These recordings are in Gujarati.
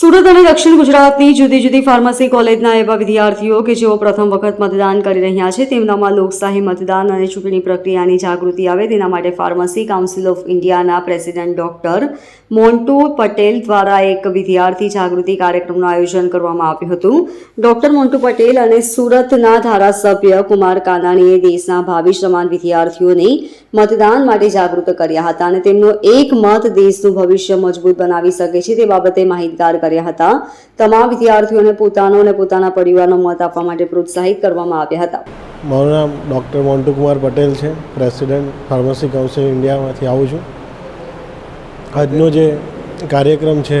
સુરત અને દક્ષિણ ગુજરાતની જુદી જુદી ફાર્મસી કોલેજના એવા વિદ્યાર્થીઓ કે જેઓ પ્રથમ વખત મતદાન કરી રહ્યા છે, તેમનામાં લોકશાહી મતદાન અને ચૂંટણી પ્રક્રિયાની જાગૃતિ આવે તેના માટે ફાર્મસી કાઉન્સિલ ઓફ ઇન્ડિયાના પ્રેસિડેન્ટ ડોક્ટર મોન્ટુ પટેલ દ્વારા એક વિદ્યાર્થી જાગૃતિ કાર્યક્રમનું આયોજન કરવામાં આવ્યું હતું. ડોક્ટર મોન્ટુ પટેલ અને સુરતના ધારાસભ્ય કુમાર કાનાણીએ દેશના ભાવિ સમાન વિદ્યાર્થીઓને મતદાન માટે જાગૃત કર્યા હતા અને તેમનો એક મત દેશનું ભવિષ્ય મજબૂત બનાવી શકે છે તે બાબતે માહિતગાર કર્યા હતા. તમામ વિદ્યાર્થીઓને પોતાનો અને પોતાના પરિવારનો મત આપવા માટે પ્રોત્સાહિત કરવામાં આવ્યા હતા. મારું નામ ડૉક્ટર મોન્ટુ કુમાર પટેલ છે. પ્રેસિડેન્ટ ફાર્મસી કાઉન્સિલ ઇન્ડિયામાંથી આવું છું. આજનો જે કાર્યક્રમ છે,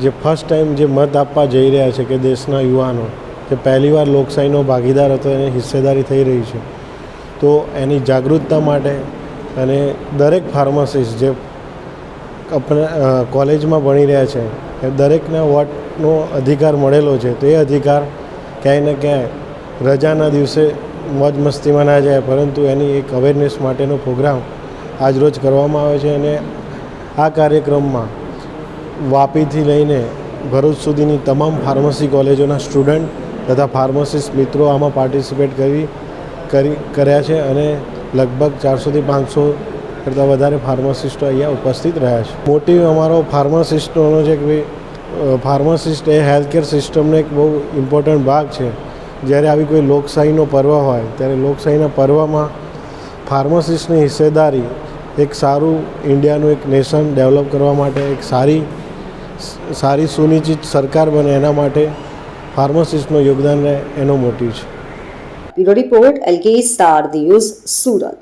જે ફર્સ્ટ ટાઈમ જે મત આપવા જઈ રહ્યા છે કે દેશના યુવાનો, જે પહેલીવાર લોકશાહીનો ભાગીદાર હતો, એને હિસ્સેદારી થઈ રહી છે. તો એની જાગૃતતા માટે અને દરેક ફાર્માસિસ્ટ જે કોલેજમાં ભણી રહ્યા છે. દરેકને વોટનો અધિકાર મળેલો છે. તો એ અધિકાર ક્યાંય ને ક્યાંય રજાના દિવસે મોજ મસ્તીમાં ના જાય, પરંતુ એની એક અવેરનેસ માટેનો પ્રોગ્રામ આજરોજ કરવામાં આવે છે અને આ કાર્યક્રમમાં વાપીથી લઈને ભરૂચ સુધીની તમામ ફાર્મસી કોલેજોના સ્ટુડન્ટ તથા ફાર્મસિસ્ટ મિત્રો આમાં પાર્ટિસિપેટ કરી કરી, કર્યા છે અને લગભગ ચારસોથી પાંચસો કરતાં વધારે ફાર્માસિસ્ટો અહીંયા ઉપસ્થિત રહ્યા છે. મોટી અમારો ફાર્માસિસ્ટોનો છે કે ફાર્માસિસ્ટ એ હેલ્થકેર સિસ્ટમનો એક બહુ ઇમ્પોર્ટન્ટ ભાગ છે. જ્યારે આવી કોઈ લોકશાહીનો પર્વ હોય, ત્યારે લોકશાહીના પર્વમાં ફાર્માસિસ્ટની હિસ્સેદારી એક સારું ઇન્ડિયાનું એક નેશન ડેવલપ કરવા માટે, એક સારી સારી સુનિશ્ચિત સરકાર બને એના માટે ફાર્માસિસ્ટનું યોગદાન રહે એનો મોટી છે. Report, LK star news, Surat.